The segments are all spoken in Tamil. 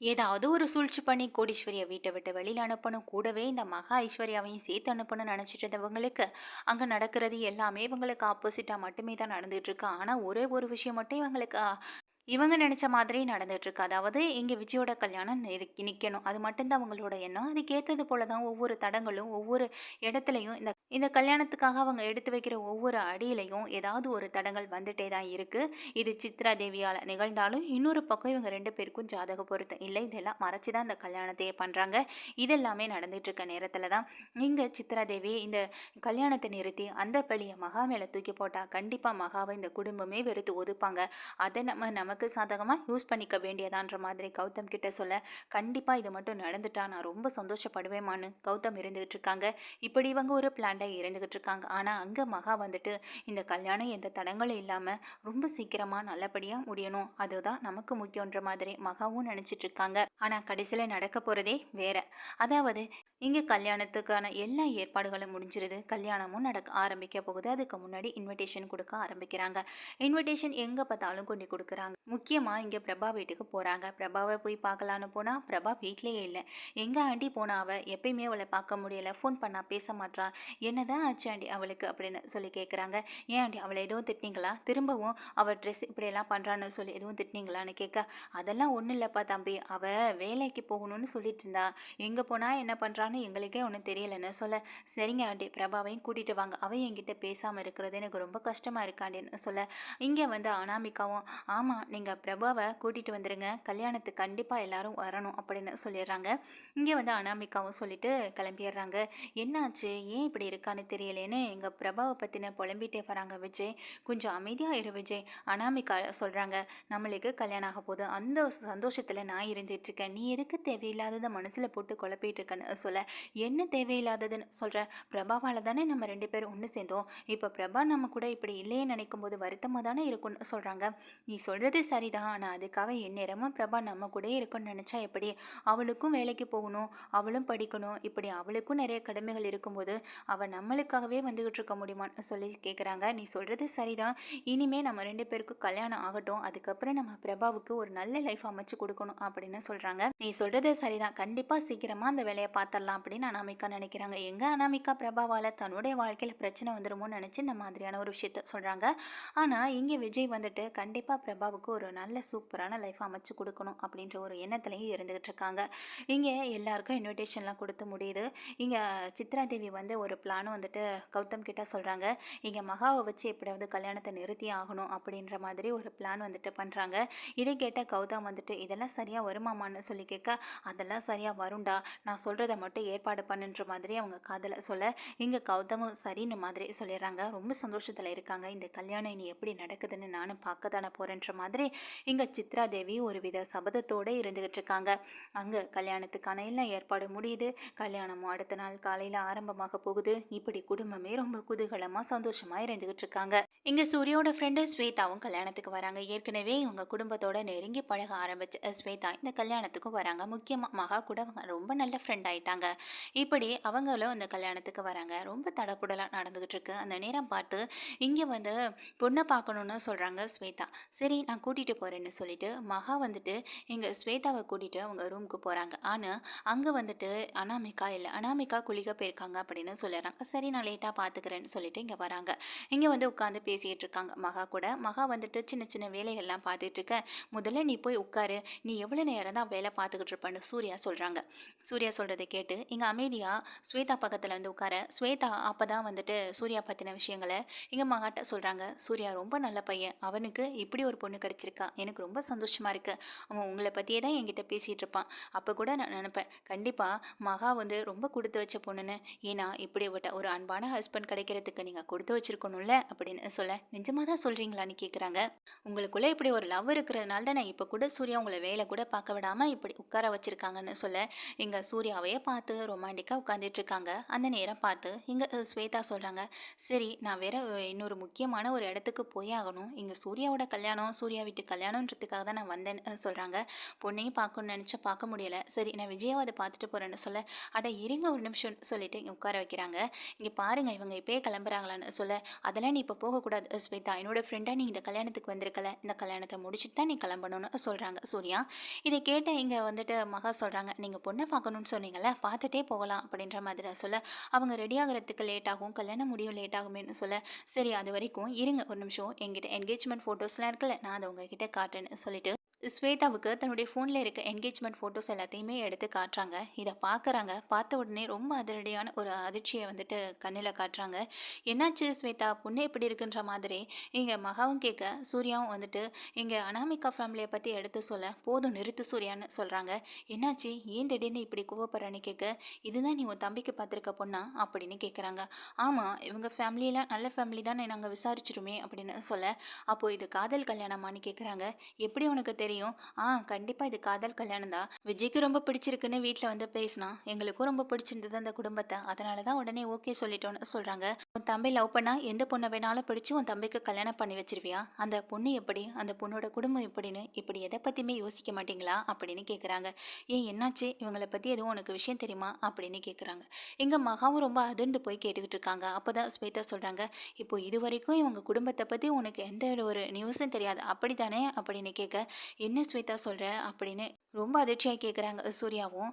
ஏதாவது ஒரு சூழ்ச்சி பண்ணி கோடீஸ்வரியை வீட்டை விட்டு வெளியில் அனுப்பணும். கூடவே இந்த மகா ஐஸ்வர்யாவையும் சேர்த்து அனுப்பணும்னு நினச்சிட்டு இருந்தவங்களுக்கு அங்கே நடக்கிறது எல்லாமே இவங்களுக்கு ஆப்போசிட்டாக மட்டுமே தான் நடந்துகிட்ருக்கு ஆனால் ஒரே ஒரு விஷயம் மட்டும் இவங்களுக்கு இவங்க நினச்ச மாதிரி நடந்துகிட்ருக்கு அதாவது இங்கே விஜயோட கல்யாணம் நிற்கணும் அது மட்டும்தான் அவங்களோட எண்ணம். அதுக்கேற்றது போல தான் ஒவ்வொரு தடங்களும் ஒவ்வொரு இடத்துலையும் இந்த இந்த கல்யாணத்துக்காக அவங்க எடுத்து வைக்கிற ஒவ்வொரு அடியிலையும் ஏதாவது ஒரு தடங்கள் வந்துட்டே தான் இருக்குது இது சித்ரா தேவியால் நிகழ்ந்தாலும் இன்னொரு பக்கம் இவங்க ரெண்டு பேருக்கும் ஜாதக பொருத்தம் இல்லை. இதெல்லாம் மறைச்சி தான் இந்த கல்யாணத்தையே பண்ணுறாங்க இதெல்லாமே நடந்துகிட்ருக்க நேரத்தில் தான் இங்கே சித்ரா தேவி இந்த கல்யாணத்தை நிறுத்தி அந்த பழியை மகா மேலே தூக்கி போட்டால் கண்டிப்பாக மகாவை இந்த குடும்பமே வெறுத்து ஒதுப்பாங்க. அதை நம்ம நமக்கு சாதகமாக யூஸ் பண்ணிக்க வேண்டியதான்ற மாதிரி கௌதம் கிட்ட சொல்ல கண்டிப்பாக இது மட்டும் நடந்துட்டா நான் ரொம்ப சந்தோஷப்படுவேமான்னு கௌதம் இருந்துகிட்டு இருக்காங்க. இப்படி இவங்க ஒரு பிளான்டாக இறந்துக்கிட்டு இருக்காங்க ஆனால் அங்கே மகா வந்துட்டு இந்த கல்யாணம் எந்த தடங்களும் இல்லாமல் ரொம்ப சீக்கிரமாக நல்லபடியாக முடியணும். அதுதான் நமக்கு முக்கியன்ற மாதிரி மகாவும் நினச்சிட்டு இருக்காங்க ஆனால் கடைசியில் நடக்க போகிறதே வேற. அதாவது இங்கே கல்யாணத்துக்கான எல்லா ஏற்பாடுகளும் முடிஞ்சிருது. கல்யாணமும் நடக்க ஆரம்பிக்க போகுது. அதுக்கு முன்னாடி இன்விடேஷன் கொடுக்க ஆரம்பிக்கிறாங்க. இன்விடேஷன் எங்கே பார்த்தாலும் கொண்டு கொடுக்குறாங்க. முக்கியமாக இங்கே பிரபா வீட்டுக்கு போகிறாங்க பிரபாவை போய் பார்க்கலான்னு போனால் பிரபா வீட்லேயே இல்லை. எங்கே ஆண்டி போனா அவள் எப்பயுமே அவளை பார்க்க முடியல. ஃபோன் பண்ணால் பேச மாட்டான் என்னதான் ஆச்சு ஆண்டி அவளுக்கு அப்படின்னு சொல்லி கேட்குறாங்க ஏன் ஆண்டி அவளை எதுவும் திட்டினீங்களா? திரும்பவும் அவள் ட்ரெஸ் இப்படியெல்லாம் பண்ணுறான்னு சொல்லி எதுவும் திட்டினீங்களான்னு கேட்க அதெல்லாம் ஒன்றும் இல்லைப்பா தம்பி. அவள் வேலைக்கு போகணும்னு சொல்லிட்டு இருந்தா. எங்கே போனால் என்ன பண்ணுறான்னு எங்களுக்கே ஒன்றும் தெரியலன்னு சொல்ல. சரிங்க ஆண்டி பிரபாவையும் கூட்டிகிட்டு வாங்க. அவள் என்கிட்ட பேசாமல் இருக்கிறது எனக்கு ரொம்ப கஷ்டமாக இருக்காண்டின்னு சொல்ல. இங்கே வந்து அனாமிகாவும் ஆமாம் நீங்கள் பிரபாவை கூட்டிகிட்டு வந்துடுங்க கல்யாணத்துக்கு கண்டிப்பாக எல்லாரும் வரணும் அப்படின்னு சொல்லிடுறாங்க. இங்கே வந்து அனாமிகாவும் சொல்லிட்டு கிளம்பிடுறாங்க. என்னாச்சு? ஏன் இப்படி இருக்கு? இருக்கான்னு தெரியலேன்னு எங்கள் பிரபாவை பற்றின புலம்பிட்டே வராங்க விஜய். கொஞ்சம் அமைதியாக இரு விஜய். அனாமிகா சொல்கிறாங்க நம்மளுக்கு கல்யாணம் ஆக போகுது. அந்த சந்தோஷத்தில் நான் இருந்துகிட்ருக்கேன். நீ எதுக்கு தேவையில்லாததை மனசில் போட்டு குழப்பிட்டு இருக்கேன்னு சொல்ல. என்ன தேவையில்லாததுன்னு சொல்கிற பிரபாவால் தானே நம்ம ரெண்டு பேரும் ஒன்று சேர்ந்தோம். இப்போ பிரபா நம்ம கூட இப்படி இல்லையே நினைக்கும் போது வருத்தமாக தானே இருக்கும்னு சொல்கிறாங்க நீ சொல்கிறது சரிதான். ஆனால் அதுக்காக எந்நேரமும் பிரபா நம்ம கூட இருக்கும்னு நினச்சா எப்படி? அவளுக்கும் வேலைக்கு போகணும். அவளும் படிக்கணும். இப்படி அவளுக்கும் நிறைய கடமைகள் இருக்கும்போது அவள் நம்மளுக்காகவே வந்துகிட்டு இருக்க முடியுமான்னு சொல்லி கேட்குறாங்க நீ சொல்கிறது சரிதான். இனிமேல் நம்ம ரெண்டு பேருக்கும் கல்யாணம் ஆகட்டும். அதுக்கப்புறம் நம்ம பிரபாவுக்கு ஒரு நல்ல லைஃப் அமைச்சு கொடுக்கணும் அப்படின்னு சொல்கிறாங்க நீ சொல்கிறது சரிதான். கண்டிப்பாக சீக்கிரமாக அந்த வேலையை பார்த்துடலாம் அப்படின்னு அனாமிகா நினைக்கிறாங்க. எங்கள் அனாமிகா பிரபாவால் தன்னுடைய வாழ்க்கையில் பிரச்சனை வந்துடுமோன்னு நினச்சி இந்த மாதிரியான ஒரு விஷயத்த சொல்கிறாங்க ஆனால் இங்கே விஜய் வந்துட்டு கண்டிப்பாக பிரபாவுக்கு ஒரு நல்ல சூப்பரான லைஃப் அமைச்சு கொடுக்கணும் அப்படின்ற ஒரு எண்ணத்துலையும் இருந்துகிட்டு இருக்காங்க. இங்கே எல்லாருக்கும் இன்விடேஷன்லாம் கொடுத்து முடியுது. இங்கே சித்ரா தேவி வந்து ஒரு பிளான் பிளானும் வந்துட்டு கௌதம் கிட்டே சொல்கிறாங்க இங்கே மகாவை வச்சு எப்படியாவது கல்யாணத்தை நிறுத்தி ஆகணும் அப்படின்ற மாதிரி ஒரு பிளான் வந்துட்டு பண்ணுறாங்க இதை கேட்ட கௌதம் வந்துட்டு இதெல்லாம் சரியாக வருமாமான்னு சொல்லி கேட்க அதெல்லாம் சரியாக வருண்டா நான் சொல்கிறத மட்டும் ஏற்பாடு பண்ணுன்ற மாதிரி அவங்க காதில் சொல்ல இங்கே கௌதமும் சரின்னு மாதிரி சொல்லிடுறாங்க. ரொம்ப சந்தோஷத்தில் இருக்காங்க. இந்த கல்யாணம் இனி எப்படி நடக்குதுன்னு நானும் பார்க்க தானே போகிறேன்ற மாதிரி இங்கே சித்ரா தேவி ஒரு வித சபதத்தோடு இருந்துகிட்டு இருக்காங்க. அங்கே கல்யாணத்துக்கான எல்லாம் ஏற்பாடு முடியுது. கல்யாணமும் அடுத்த நாள் காலையில் ஆரம்பமாக போகுது. இப்படி குடும்பமே ரொம்ப குதூகலமாக சந்தோஷமாக இருந்துகிட்டு இருக்காங்க. இங்கே சூர்யாவோட ஃப்ரெண்டு ஸ்வேதாவும் கல்யாணத்துக்கு வராங்க. ஏற்கனவே இவங்க குடும்பத்தோட நெருங்கி பழக ஆரம்பிச்ச ஸ்வேதா இந்த கல்யாணத்துக்கும் வராங்க. முக்கியமாக மகா கூட அவங்க ரொம்ப நல்ல ஃப்ரெண்ட் ஆயிட்டாங்க. இப்படி அவங்களும் இந்த கல்யாணத்துக்கு வராங்க. ரொம்ப தடப்புடலாக நடந்துக்கிட்டு இருக்கு. அந்த நேரம் பார்த்து இங்கே வந்து பொண்ணை பார்க்கணுன்னு சொல்கிறாங்க ஸ்வேதா. சரி நான் கூட்டிகிட்டு போகிறேன்னு சொல்லிட்டு மகா வந்துட்டு இங்கே ஸ்வேதாவை கூட்டிகிட்டு அவங்க ரூமுக்கு போகிறாங்க ஆனால் அங்கே வந்துட்டு அனாமிகா இல்லை. அனாமிகா குளிக்க போயிருக்காங்க அப்படின்னு சொல்லிடுறாங்க. சரி நான் லேட்டாக பார்த்துக்கிறேன்னு சொல்லிட்டு இங்கே வராங்க. இங்கே வந்து உட்காந்து பேசிகிட்டு இருக்காங்க மகா கூட மகா வந்துட்டு சின்ன சின்ன வேலைகள்லாம் பார்த்துட்டு இருக்க முதல்ல நீ போய் உட்காரு. நீ எவ்வளோ நேரம் தான் வேலை பார்த்துக்கிட்டு இருப்பான்னு சூர்யா சொல்கிறாங்க சூர்யா சொல்கிறத கேட்டு இங்கே அமைதியாக ஸ்வேதா பக்கத்தில் வந்து உட்கார. ஸ்வேதா அப்போ தான் வந்துட்டு சூர்யா பற்றின விஷயங்களை எங்கள் மகாட்ட சொல்கிறாங்க சூர்யா ரொம்ப நல்ல பையன். அவனுக்கு இப்படி ஒரு பொண்ணு கிடச்சிருக்கா. எனக்கு ரொம்ப சந்தோஷமாக இருக்குது அவன் உங்களை பற்றியே தான் என்கிட்ட பேசிகிட்டு இருப்பான். அப்போ கூட நான் நினப்பேன் கண்டிப்பாக மகா வந்து ரொம்ப கொடுத்து வச்ச பொண்ணுன்னு. ஏன்னா இப்படி விட்ட ஒரு அன்பான ஹஸ்பண்ட் கிடைக்கிறதுக்கு நீங்கள் கொடுத்து வச்சிருக்கணும்ல? அப்படின்னு சொல்ல? நிஜமாக தான் சொல்கிறீங்களான்னு கேட்குறாங்க உங்களுக்குள்ளே இப்படி ஒரு லவ் இருக்கிறதுனால தான் நான் இப்போ கூட சூர்யா உங்களை வேலை கூட பார்க்க விடாமல் இப்படி உட்கார வச்சுருக்காங்கன்னு சொல்ல இங்கே சூர்யாவையே பார்த்து ரொமான்டிக்காக உட்காந்துட்ருக்காங்க அந்த நேரம் பார்த்து இங்கே ஸ்வேதா சொல்கிறாங்க சரி நான் வேற இன்னொரு முக்கியமான ஒரு இடத்துக்கு போய் ஆகணும். இங்கே சூர்யாவோட கல்யாணம் சூர்யா வீட்டு கல்யாணன்றதுக்காக தான் நான் வந்தேன்னு சொல்கிறாங்க பொண்ணையும் பார்க்கணும்னு நினச்சி பார்க்க முடியல. சரி நான் விஜயாவை பார்த்துட்டு போகிறேன்னு சொல்ல அட இருங்க ஒரு நிமிஷம் சொல்லிட்டு இங்கே உட்கார வைக்கிறாங்க. இங்கே பாருங்கள் இவங்க இப்போயே கிளம்புறாங்களான்னு சொல்ல அதெல்லாம் நீ இப்போ போகக்கூடாது. இருக்கக்கூடாது ஸ்வேதா என்னோட ஃப்ரெண்டாக நீ இந்த கல்யாணத்துக்கு வந்திருக்கல. இந்த கல்யாணத்தை முடிச்சுட்டு தான் நீ கிளம்பணும்னு சொல்கிறாங்க சூர்யா. இதை கேட்ட இங்கே வந்துட்டு மகா சொல்கிறாங்க நீங்கள் பொண்ணை பார்க்கணும்னு சொன்னீங்கல்ல பார்த்துட்டே போகலாம் அப்படின்ற மாதிரி சொல்ல. அவங்க ரெடி ஆகிறதுக்கு லேட் ஆகும் கல்யாணம் முடியும் லேட் சொல்ல. சரி அது வரைக்கும் இருங்க ஒரு நிமிஷம் என்கிட்ட என்கேஜ்மெண்ட் ஃபோட்டோஸ்லாம் இருக்குல்ல நான் அதை உங்ககிட்ட காட்டுன்னு சொல்லிட்டு ஸ்வேதாவுக்கு தன்னுடைய ஃபோனில் இருக்க என்கேஜ்மெண்ட் ஃபோட்டோஸ் எல்லாத்தையுமே எடுத்து காட்டுறாங்க. இதை பார்க்குறாங்க பார்த்த உடனே ரொம்ப அதிரடியான ஒரு அதிர்ச்சியை வந்துட்டு கண்ணில் காட்டுறாங்க. என்னாச்சு ஸ்வேதா? பொண்ணு எப்படி இருக்குன்ற மாதிரி? இங்கே மகாவும் கேட்க சூர்யாவும் வந்துட்டு இங்கே அனாமிகா ஃபேமிலியை பற்றி எடுத்து சொல்ல. போதும் நிறுத்து சூர்யான்னு சொல்கிறாங்க என்னாச்சு? ஏன் திடீர்னு இப்படி கூவப்படுறேன்னு கேட்க இதுதான் நீ உன் தம்பிக்கு பார்த்துருக்க பொண்ணா? அப்படின்னு கேட்குறாங்க ஆமாம் இவங்க ஃபேமிலியெலாம் நல்ல ஃபேமிலி தானே நாங்கள் விசாரிச்சிருமே அப்படின்னு சொல்ல அப்போது இது காதல் கல்யாணமானு கேட்குறாங்க எப்படி உனக்கு தெரியும் தெரியும். ஆ கண்டிப்பாக இது காதல் கல்யாணம் தான். விஜய்க்கு ரொம்ப பிடிச்சிருக்குன்னு வீட்டில் வந்து பேசினா எங்களுக்கும் ரொம்ப பிடிச்சிருந்தது அந்த குடும்பத்தை. அதனால தான் உடனே ஓகே சொல்லிட்டோன்னு சொல்கிறாங்க உன் தம்பி லவ் பண்ணா எந்த பொண்ணை வேணாலும் பிடிச்சி உன் தம்பிக்கு கல்யாணம் பண்ணி வச்சிருவியா? அந்த பொண்ணு எப்படி? அந்த பொண்ணோட குடும்பம் எப்படின்னு இப்படி எதை பற்றியுமே யோசிக்க மாட்டீங்களா? அப்படின்னு கேட்குறாங்க ஏன் என்னாச்சு? இவங்களை பற்றி எதுவும் உனக்கு விஷயம் தெரியுமா? அப்படின்னு கேட்குறாங்க இங்கே மகாவும் ரொம்ப அதிர்ந்து போய் கேட்டுக்கிட்டு இருக்காங்க. அப்போ தான் ஸ்வேதா சொல்கிறாங்க இப்போ இது வரைக்கும் இவங்க குடும்பத்தை பற்றி உனக்கு எந்த ஒரு நியூஸும் தெரியாது. அப்படி தானே அப்படின்னு கேட்க என்ன ஸ்வேதா சொல்கிற அப்படின்னு ரொம்ப அதிர்ச்சியாக கேட்குறாங்க சூர்யாவும்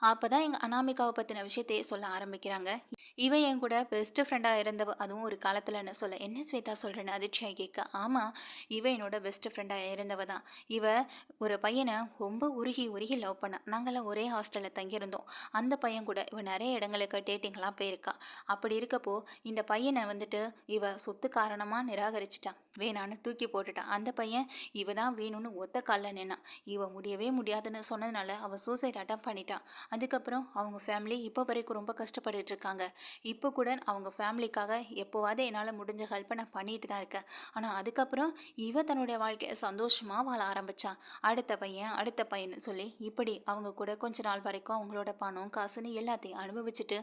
அப்போ தான் எங்கள் அனாமிகாவை பற்றின விஷயத்தையே சொல்ல ஆரம்பிக்கிறாங்க. இவன் என் கூட பெஸ்ட் ஃப்ரெண்டாக இருந்தவ அதுவும் ஒரு காலத்தில்னு சொல்ல என்ன ஸ்வேதா சொல்கிறேன்னு அதிர்ச்சியாக கேட்க? ஆமாம் இவன் என்னோட பெஸ்ட் ஃப்ரெண்டாக இருந்தவ தான் இவ ஒரு பையனை ரொம்ப உருகி உருகி லவ் பண்ணான் நாங்களாம் ஒரே ஹாஸ்டலில் தங்கியிருந்தோம். அந்த பையன் கூட இவன் நிறைய இடங்களுக்கு டேட்டிங்லாம் போயிருக்கா. அப்படி இருக்கப்போ இந்த பையனை வந்துட்டு இவ சொத்து காரணமாக நிராகரிச்சிட்டான் வேணான்னு தூக்கி போட்டுட்டான் அந்த பையன் இவ தான் வேணும்னு ஒத்த காலில் நின்னான். இவன் முடியவே முடியாதுன்னு சொன்னதுனால அவன் சூசைட் அட்டம் பண்ணிட்டான் அதுக்கப்புறம் அவங்க ஃபேமிலி இப்போ வரைக்கும் ரொம்ப கஷ்டப்பட்டுட்டு இருக்காங்க. இப்போ கூட அவங்க ஃபேமிலிக்காக எப்போவாவது என்னால் முடிஞ்ச ஹெல்ப்பை நான் பண்ணிட்டு தான் இருக்கேன். ஆனால் அதுக்கப்புறம் இவ தன்னுடைய வாழ்க்கையை சந்தோஷமாக வாழ ஆரம்பிச்சான் அடுத்த பையன் அடுத்த பையன்னு சொல்லி இப்படி அவங்க கூட கொஞ்ச நாள் வரைக்கும் அவங்களோட பணம் காசுன்னு எல்லாத்தையும் அனுபவிச்சுட்டு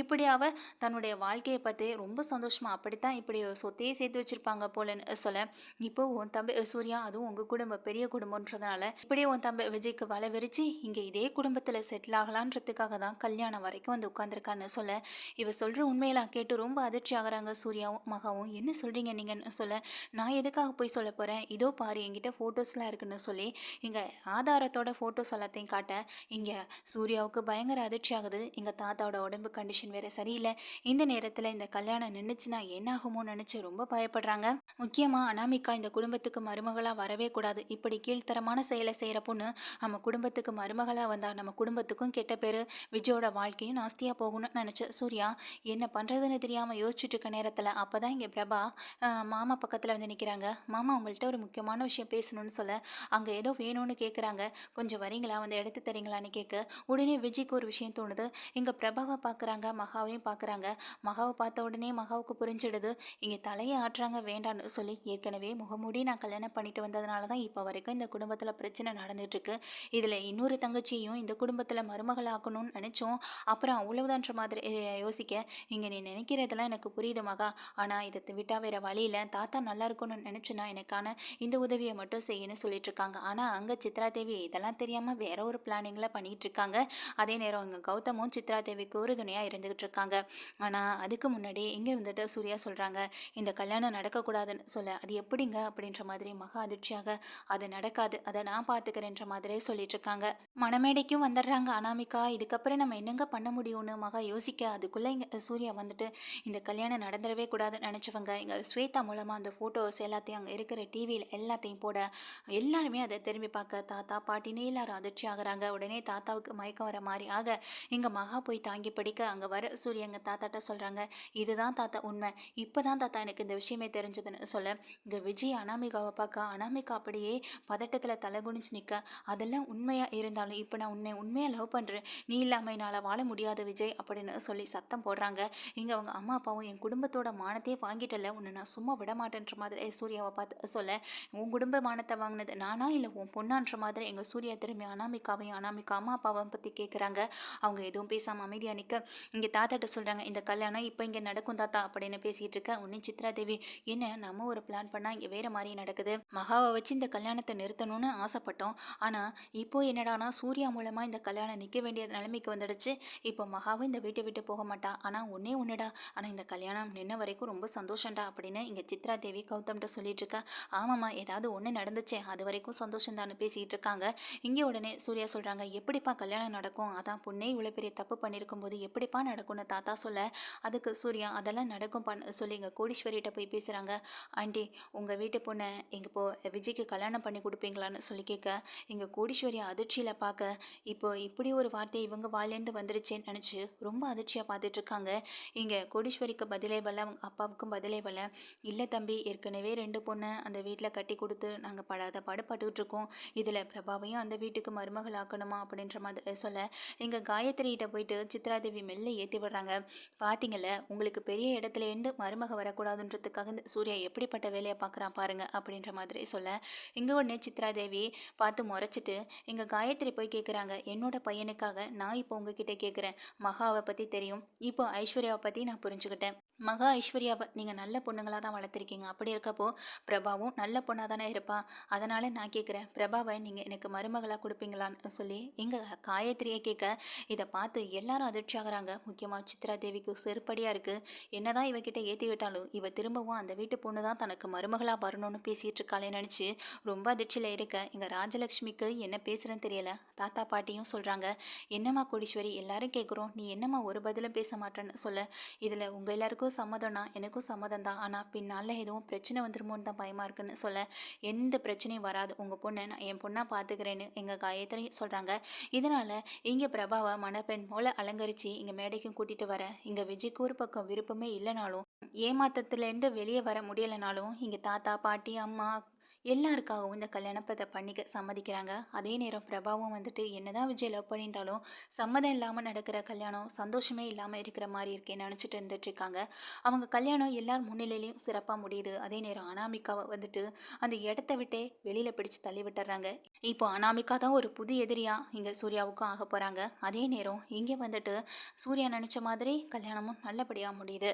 இப்படி அவ தன்னுடைய வாழ்க்கையை பற்றி ரொம்ப சந்தோஷமாக அப்படித்தான் இப்படி சொத்தையே சேர்த்து வச்சுருப்பாங்க போலன்னு சொல்ல இப்போ உன் தம்பி சூர்யா அதுவும் உங்கள் குடும்பம் பெரிய குடும்பம்ன்றதுனால இப்படியே உன் தம்பி விஜய்க்கு வலை விரிச்சு இங்கே இதே குடும்பத்தில் செட்டில் ஆகலான்றதுக்காக தான் கல்யாணம் வரைக்கும் வந்து உட்காந்துருக்கான்னு சொல்ல. இவ சொல்கிற உண்மையெல்லாம் கேட்டு ரொம்ப அதிர்ச்சி ஆகுறாங்க சூர்யாவும் மகாவும். என்ன சொல்கிறீங்க நீங்கன்னு சொல்ல நான் எதுக்காக போய் சொல்ல போகிறேன் இதோ பாரு என்கிட்ட ஃபோட்டோஸ்லாம் இருக்குன்னு சொல்லி இங்கே ஆதாரத்தோட ஃபோட்டோஸ் எல்லாத்தையும் காட்ட இங்கே சூர்யாவுக்கு பயங்கர அதிர்ச்சி ஆகுது. எங்கள் தாத்தாவோட உடம்பு கண்டிஷன் வேறு சரியில்லை. இந்த நேரத்தில் இந்த கல்யாணம் நின்றுச்சுன்னா என்ன ஆகுமோன்னு நினச்சி ரொம்ப பயப்படுறாங்க. முக்கியமாக அனாமிகா இந்த குடும்பத்துக்கு மருமகளாக வரவே கூடாது. இப்படி கீழ்த்தரமான செயலை செய்கிற பொண்ணு நம்ம குடும்பத்துக்கு மருமகளாக வந்தால் நம்ம குடும்பத்துக்கும் கெட்ட பேர் விஜயோட வாழ்க்கையும் நாஸ்தியாக போகணும்னு நினச்ச சூர்யா என்ன பண்ணுறதுன்னு தெரியாமல் யோசிச்சுட்டு இருக்க நேரத்தில் அப்போ தான் இங்கே பிரபா மாமா பக்கத்தில் வந்து நிற்கிறாங்க மாமா உங்கள்கிட்ட ஒரு முக்கியமான விஷயம் பேசணும்னு சொல்ல அங்கே ஏதோ வேணும்னு கேட்குறாங்க கொஞ்சம் வரீங்களா? வந்து எடுத்து தரீங்களான்னு கேட்க உடனே விஜய்க்கு ஒரு விஷயம் தோணுது. இங்கே பிரபாவை பார்க்குறாங்க மகாவையும் பார்க்குறாங்க மகாவை பார்த்த உடனே மகாவுக்கு புரிஞ்சிடுது. இங்கே தலையை ஆட்டுறாங்க வேண்டான்னு சொல்லி ஏற்கனவே முகமூடி நான் கல்யாணம் பண்ணிட்டு வந்ததுனால தான் இப்போ வரைக்கும் இந்த குடும்பத்தில் பிரச்சனை நடந்துகிட்ருக்கு இதில் இன்னொரு தங்கச்சியும் இந்த குடும்பத்தில் மருமகளாக்கணும்னு நினச்சோம். அப்புறம் அவ்வளவுதான்ற மாதிரி யோசிக்க இங்கே நீ நினைக்கிறதெல்லாம் எனக்கு புரியுது மகா. ஆனால் இதை விட்டால் வேறு வழியில் தாத்தா நல்லா இருக்கணும்னு நினச்சுனா எனக்கான இந்த உதவியை மட்டும் செய்யணும்னு சொல்லிட்டு இருக்காங்க. ஆனால் அங்கே சித்ரா தேவி இதெல்லாம் தெரியாமல் வேற ஒரு பிளானிங்கில் பண்ணிகிட்டு இருக்காங்க. அதே நேரம் இங்கே கௌதமும் சித்ரா தேவிக்கு ஒரு துணையாக இருந்துகிட்டு இருக்காங்க. ஆனால் அதுக்கு முன்னாடி இங்கே வந்துட்டு சூர்யா சொல்கிறாங்க இந்த கல்யாணம் நடக்கக்கூடாதுன்னு சொல்ல. அது எப்படிங்க? அப்படின்ற மாதிரி மகா அதிர்ச்சியாக அது நடக்காது. அதை நான் பார்த்துக்கிறேன்ற மாதிரியே சொல்லிட்டு இருக்காங்க. மணமேடைக்கும் வந்துடுறாங்க. ஆனால் அனாமிகா இதுக்கப்புறம் நம்ம என்னங்க பண்ண முடியும்னு மகா யோசிக்க அதுக்குள்ளே இங்கே சூர்யா வந்துட்டு இந்த கல்யாணம் நடந்துடவே கூடாதுன்னு நினச்சவங்க இங்கே ஸ்வேதா மூலமாக அந்த ஃபோட்டோஸ் எல்லாத்தையும் அங்கே இருக்கிற டிவியில் எல்லாத்தையும் போட எல்லாருமே அதை திரும்பி பார்க்க தாத்தா பாட்டின்னு எல்லாரும் அதிர்ச்சி ஆகிறாங்க. உடனே தாத்தாவுக்கு மயக்கம் வர மாதிரி ஆக இங்கே மகா போய் தாங்கி படிக்க அங்கே வர சூர்யா எங்கள் தாத்தாட்ட சொல்கிறாங்க இதுதான் தாத்தா உண்மை. இப்போ தான் தாத்தா எனக்கு இந்த விஷயமே தெரிஞ்சதுன்னு சொல்ல. இங்கே விஜய் அனாமிகாவை பார்க்க அனாமிகா அப்படியே பதட்டத்தில் தலை குனிஞ்சு நிற்க அதெல்லாம் உண்மையாக இருந்தாலும் இப்போ நான் உன்னை உண்மையாக லவ் பண்ண பண்ணுறேன் நீ இல்லாமல் என்னால் வாழ முடியாது விஜய் அப்படின்னு சொல்லி சத்தம் போடுறாங்க. இங்கே அவங்க அம்மா அப்பாவும் என் குடும்பத்தோட மானத்தையே வாங்கிட்டல உன்னை நான் சும்மா விட மாட்டேன்ற மாதிரி சூர்யாவை பார்த்து சொல்ல உன் குடும்ப மானத்தை வாங்கினது நானா இல்லை உன் பொண்ணான்ற மாதிரி? எங்கள் சூர்யா திரும்பி அனாமிகாவையும் அனாமிகா அம்மா அப்பாவை பற்றி கேட்குறாங்க அவங்க எதுவும் பேசாமல் அமைதியாக நிற்க இங்கே தாத்தாட்ட சொல்கிறாங்க இந்த கல்யாணம் இப்போ இங்கே நடக்கும் தாத்தா அப்படின்னு பேசிகிட்டு இருக்க உன்னை சித்ரா தேவி என்ன நம்ம ஒரு பிளான் பண்ணால் இங்கே வேறு மாதிரி நடக்குது? மகாவை வச்சு இந்த கல்யாணத்தை நிறுத்தணும்னு ஆசைப்பட்டோம். ஆனால் இப்போ என்னடானா சூர்யா மூலமாக இந்த கல்யாணம் நிற்க நிற்க வேண்டிய நிலைமைக்கு வந்துடுச்சு. இப்போ மகாவும் இந்த வீட்டை விட்டு போக மாட்டா. ஆனால் ஒன்னே ஒன்றுடா ஆனால் இந்த கல்யாணம் நின்ன வரைக்கும் ரொம்ப சந்தோஷம்டா அப்படின்னு இங்கே சித்ரா தேவி கௌதம்கிட்ட சொல்லிட்டு இருக்கா. ஆமாம்மா ஏதாவது ஒன்று நடந்துச்சே. அது வரைக்கும் சந்தோஷம் பேசிகிட்டு இருக்காங்க. இங்கே உடனே சூர்யா சொல்கிறாங்க எப்படிப்பா கல்யாணம் நடக்கும்? அதான் பொண்ணே இவ்வளோ பெரிய தப்பு பண்ணியிருக்கும் போது எப்படிப்பா நடக்கும்னு தாத்தா சொல்ல. அதுக்கு சூர்யா அதெல்லாம் நடக்கும் பண்ண சொல்லி எங்கள் கோடீஸ்வரிகிட்ட போய் பேசுகிறாங்க ஆண்டி உங்கள் வீட்டு பொண்ணை எங்கள் இப்போ விஜய்க்கு கல்யாணம் பண்ணி கொடுப்பீங்களான்னு சொல்லி கேட்க. எங்கள் கோடீஸ்வரி அதிர்ச்சியில் பார்க்க இப்போ இப்படி ஒரு வார்த்தை இவங்க வாயிலேருந்து வந்துருச்சேன்னு நினச்சி ரொம்ப அதிர்ச்சியாக பார்த்துட்டு இருக்காங்க இங்கே கோடீஸ்வரிக்கு பதிலே வரல அவங்க அப்பாவுக்கும் பதிலே வரல இல்லை தம்பி ஏற்கனவே ரெண்டு பொண்ணை அந்த வீட்டில் கட்டி கொடுத்து நாங்கள் படாத பாடுபட்டுக்கிட்டு இருக்கோம் இதில் பிரபாவையும் அந்த வீட்டுக்கு மருமகள் ஆக்கணுமா? அப்படின்ற மாதிரி சொல்ல எங்கள் காயத்ரிகிட்ட போயிட்டு சித்ராதேவி மெல்ல ஏற்றி விடுறாங்க. பார்த்தீங்கல்ல உங்களுக்கு பெரிய இடத்துலேருந்து மருமக வரக்கூடாதுன்றதுக்காக இந்த சூர்யா எப்படிப்பட்ட வேலையை பார்க்குறான் பாருங்கள் அப்படின்ற மாதிரி சொல்ல இங்கே உடனே சித்ராதேவி பார்த்து முறைச்சிட்டு எங்கள் காயத்ரி போய் கேட்குறாங்க என்னோட பையனுக்காக நான் இப்போ உங்ககிட்ட கேட்குறேன் மகாவை பற்றி தெரியும். இப்போ ஐஸ்வர்யாவை பற்றி நான் புரிஞ்சுக்கிட்டேன். மகா ஐஸ்வர்யாவை நீங்கள் நல்ல பொண்ணுங்களாக தான் வளர்த்துருக்கீங்க. அப்படி இருக்கப்போ பிரபாவும் நல்ல பொண்ணாக தானே இருப்பா. அதனால் நான் கேட்குறேன் பிரபாவை நீங்கள் எனக்கு மருமகளாக கொடுப்பீங்களான்னு சொல்லி எங்கள் காயத்ரியை கேட்க இதை பார்த்து எல்லாரும் அதிர்ச்சி ஆகுறாங்க. முக்கியமாக சித்ரா தேவிக்கு செருப்படியாக இருக்குது என்னதான் இவகிட்ட ஏற்றி விட்டாலும் இவ திரும்பவும் அந்த வீட்டு பொண்ணு தான் தனக்கு மருமகளாக வரணும்னு பேசிகிட்டு இருக்காளே நினச்சி ரொம்ப அதிர்ச்சியில் இருக்க. எங்கள் ராஜலக்ஷ்மிக்கு என்ன பேசுகிறேன்னு தெரியல. தாத்தா பாட்டியும் சொல்கிறாங்க என்னம்மா கோடீஸ்வரி எல்லாரும் கேட்குறோம் நீ என்னம்மா ஒரு பதிலும் பேச மாட்டேன்னு சொல்ல? இதில் உங்கள் எல்லாருக்கும் சம்மதம்னா எனக்கும் சம்மதம் தான் ஆனால் பின்னால் எதுவும் பிரச்சனை வந்துருமோன்னு தான் பயமாக இருக்குன்னு சொல்ல. எந்த பிரச்சனையும் வராது. உங்கள் பொண்ணை நான் என் பொண்ணாக பார்த்துக்கிறேன்னு எங்கள் காயத்ரி சொல்கிறாங்க இதனால் இங்கே பிரபாவை மணப்பெண் போல் அலங்கரித்து இங்கே மேடைக்கும் கூட்டிகிட்டு வர. இங்கே விஜய்க்கு ஒரு பக்கம் விருப்பமே இல்லைனாலும் ஏமாத்தத்துலேருந்து வெளியே வர முடியலைனாலும் இங்கே தாத்தா பாட்டி அம்மா எல்லாருக்காகவும் இந்த கல்யாணப்பத்தை பண்ணிக்க சம்மதிக்கிறாங்க. அதே நேரம் பிரபாவும் வந்துட்டு என்னதான் விஜய் லவ் பண்ணிட்டாலும் சம்மதம் இல்லாமல் நடக்கிற கல்யாணம் சந்தோஷமே இல்லாமல் இருக்கிற மாதிரி இருக்கேன்னு நினச்சிட்டு இருந்துட்டுருக்காங்க. அவங்க கல்யாணம் எல்லார் முன்னிலையிலையும் சிறப்பாக முடியுது. அதே நேரம் அனாமிகாவை வந்துட்டு அந்த இடத்த விட்டே வெளியில் பிடிச்சு தள்ளி விட்டுறாங்க. இப்போ அனாமிகா தான் ஒரு புது எதிரியாக இங்கே சூர்யாவுக்கும் ஆக போகிறாங்க அதே நேரம் இங்கே வந்துட்டு சூர்யா நினச்ச மாதிரி கல்யாணமும் நல்லபடியாக முடியுது.